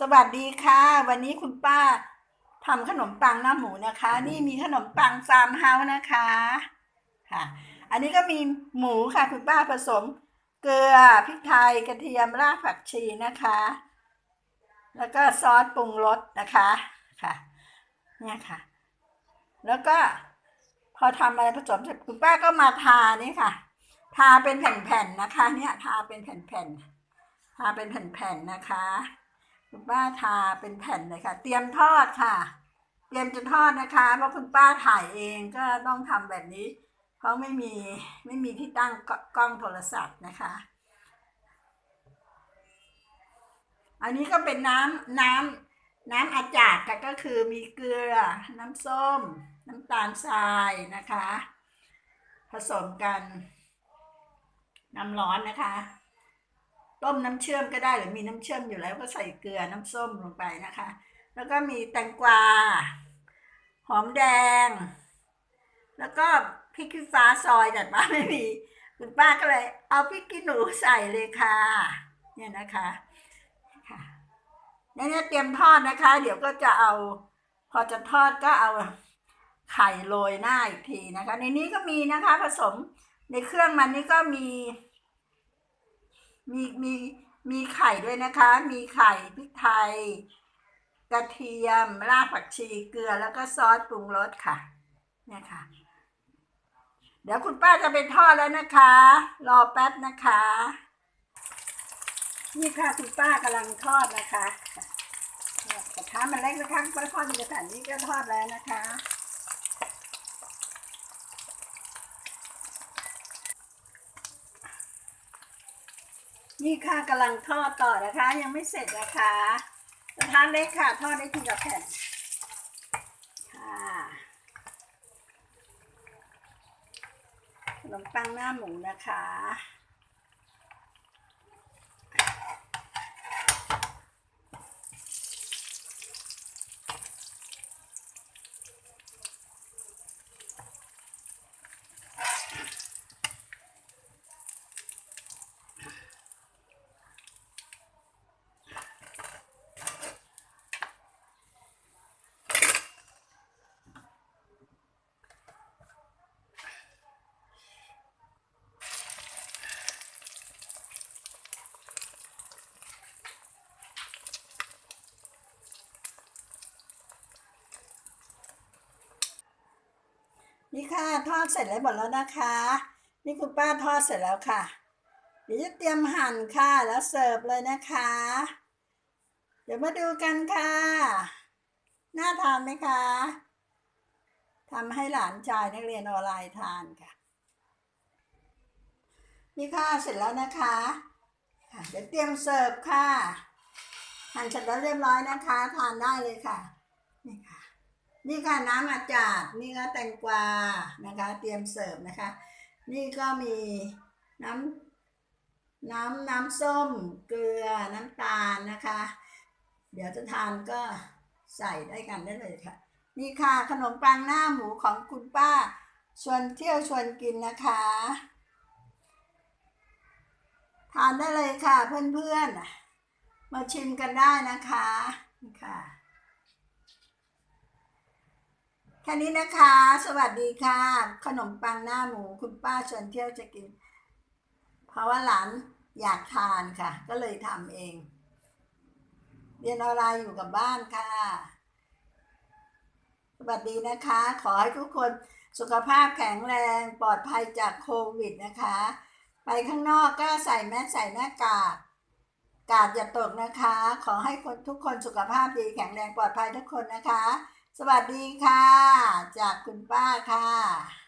สวัสดีค่ะ วันนี้คุณป้าทำขนมปังหน้าหมูนะคะ นี่มีขนมปังฟามเฮานะคะค่ะ อันนี้ก็มีหมูค่ะคุณป้าผสม เกลือพริกไทยกระเทียมรากผักชีนะคะ แล้วก็ซอสปรุงรสนะคะค่ะ เนี่ยค่ะ แล้วก็พอทำอะไรผสมเสร็จคุณป้าก็มาทานี่ค่ะ ทาเป็นแผ่นๆนะคะ เนี่ยทาเป็นแผ่นๆทาเป็นแผ่นๆนะคะ คุณป้าทาเป็นแผ่นเลยค่ะ เตรียมทอดค่ะ เตรียมจะทอดนะคะเพราะคุณป้าถ่ายเองก็ต้องทำแบบนี้ เพราะไม่มีไม่มีที่ตั้งกล้องโทรศัพท์นะคะ อันนี้ก็เป็นน้ำน้ำน้ำอาจาดค่ะก็คือมีเกลือ น้ำส้ม น้ำตาลทรายนะคะ ผสมกัน น้ำร้อนนะคะ ต้มน้ำเชื่อมก็ได้หรือมีน้ำเชื่อมอยู่แล้วก็ใส่เกลือน้ำส้มลงไปนะคะ แล้วก็มีแตงกวา หอมแดง แล้วก็พริกขี้ฟ้าซอยแต่ป้าไม่มี คุณป้าก็เลย เอาพริกขี้หนูใส่เลยค่ะ เนี่ยนะคะค่ะเนี่ยเตรียมทอดนะคะ เดี๋ยวก็จะเอา พอจะทอดก็เอาไข่โรยหน้าอีกทีนะคะ ในนี้ก็มีนะคะ ผสมในเครื่องมันนี่ก็มี มีมีมีไข่ด้วยนะคะ มีไข่พริกไทย กระเทียม รากผักชีเกลือแล้วก็ซอสปรุงรสค่ะ เนี่ยค่ะ เดี๋ยวคุณป้าจะไปทอดแล้วนะคะ รอแป๊บนะคะ นี่ค่ะคุณป้ากำลังทอดนะคะกระทะมันเล็กนะคะป้าทอดในกระถางนี้ก็ทอดแล้วนะคะ นี่ค่ะกำลังทอดต่อนะคะ ยังไม่เสร็จนะคะกระทะเล็กค่ะ ทอดได้ทีละแผ่นค่ะขนมปังหน้าหมูนะคะ นี่ค่ะทอดเสร็จแล้วหมดแล้วนะคะ นี่คุณป้าทอดเสร็จแล้วค่ะ เดี๋ยวจะเตรียมหั่นค่ะแล้วเสิร์ฟเลยนะคะ เดี๋ยวมาดูกันค่ะ น่าทานไหมคะทำให้หลานชายนักเรียนออนไลน์ทานค่ะ นี่ค่ะเสร็จแล้วนะคะค่ะเดี๋ยวเตรียมเสิร์ฟค่ะหั่นเสร็จแล้วเรียบร้อยนะคะ ทานได้เลยค่ะ นี่ค่ะ นี่ค่ะน้ำอาจาดนี่ก็แตงกวานะคะ เตรียมเสิร์ฟนะคะ นี่ก็มีน้ำน้ำน้ำส้มเกลือน้ำตาลนะคะ เดี๋ยวจะทานก็ใส่ได้กันได้เลยค่ะ นี่ค่ะขนมปังหน้าหมูของคุณป้า ชวนเที่ยวชวนกินนะคะ ทานได้เลยค่ะเพื่อนๆมาชิมกันได้นะคะนี่ค่ะ แค่นี้นะคะ สวัสดีค่ะ ขนมปังหน้าหมูคุณป้าชวนเที่ยวจะกิน เพราะว่าหลานอยากทานค่ะ ก็เลยทำเอง เรียนออนไลน์อยู่กับบ้านค่ะ สวัสดีนะคะ ขอให้ทุกคนสุขภาพแข็งแรงปลอดภัยจากโควิดนะคะ ไปข้างนอกก็ใส่แมสใส่หน้ากากกาดอย่าตกนะคะ ขอให้คนทุกคนสุขภาพดีแข็งแรงปลอดภัยทุกคนนะคะ สวัสดีค่ะ จากคุณป้าค่ะ